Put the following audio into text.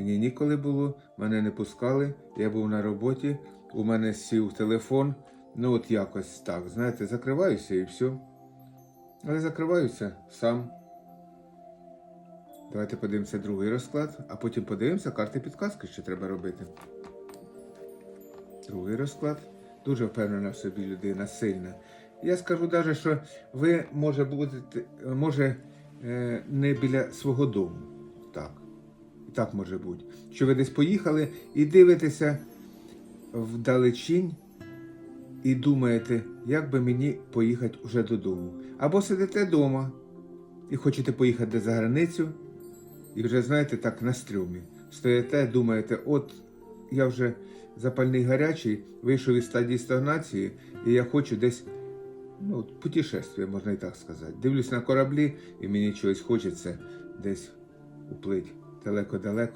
Мені ніколи було, мене не пускали, я був на роботі, у мене сів телефон. Ну от якось так, знаєте, закриваюся і все. Але закриваюся сам. Давайте подивимося другий розклад, а потім подивимося карти підказки, що треба робити. Другий розклад. Дуже впевнена в собі людина, сильна. Я скажу навіть, що ви може будете, може е, не біля свого дому. Так. Так може бути. Що ви десь поїхали і дивитеся вдалечінь і думаєте, як би мені поїхати вже додому. Або сидите вдома і хочете поїхати за границю, і вже знаєте так на стрьомі. Стоїте, думаєте, от я вже запальний гарячий, вийшов із стадії стагнації, і я хочу десь ну, путешествие, можна і так сказати. Дивлюсь на кораблі, і мені чогось хочеться десь уплить далеко-далеко.